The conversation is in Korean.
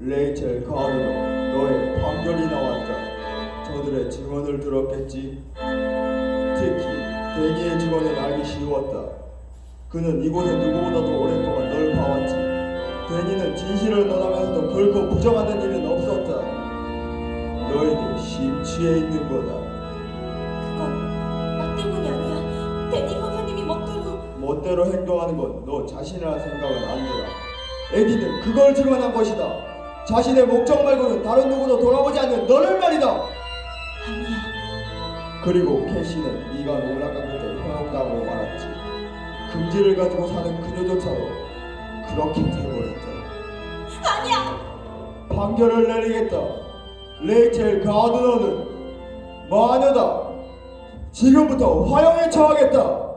레이첼 가드너 너의 판결이 나왔다. 저들의 증언을 들었겠지. 특히 데니의 증언은 알기 쉬웠다. 그는 이곳에 누구보다도 오랫동안 널 봐왔지. 데니는 진실을 너라면서도 결코 부정하는 일은 없었다. 너에게 심취해 있는 거다. 그건 나 때문이 아니야. 데니 선생님이 멋대로 멋대로 행동하는 건 너 자신이라 생각은 안 들어. 에디는 그걸 증언한 것이다. 자신의 목적 말고는 다른 누구도 돌아보지 않는 너를 말이다. 아니야. 그리고 캐시는 네가 놀라운 그때 현혹당하고 말았지. 금지를 가지고 사는 그녀조차도 그렇게 돼버렸다. 아니야. 판결을 내리겠다. 레이첼 가드너는 마녀다. 지금부터 화형에 처하겠다.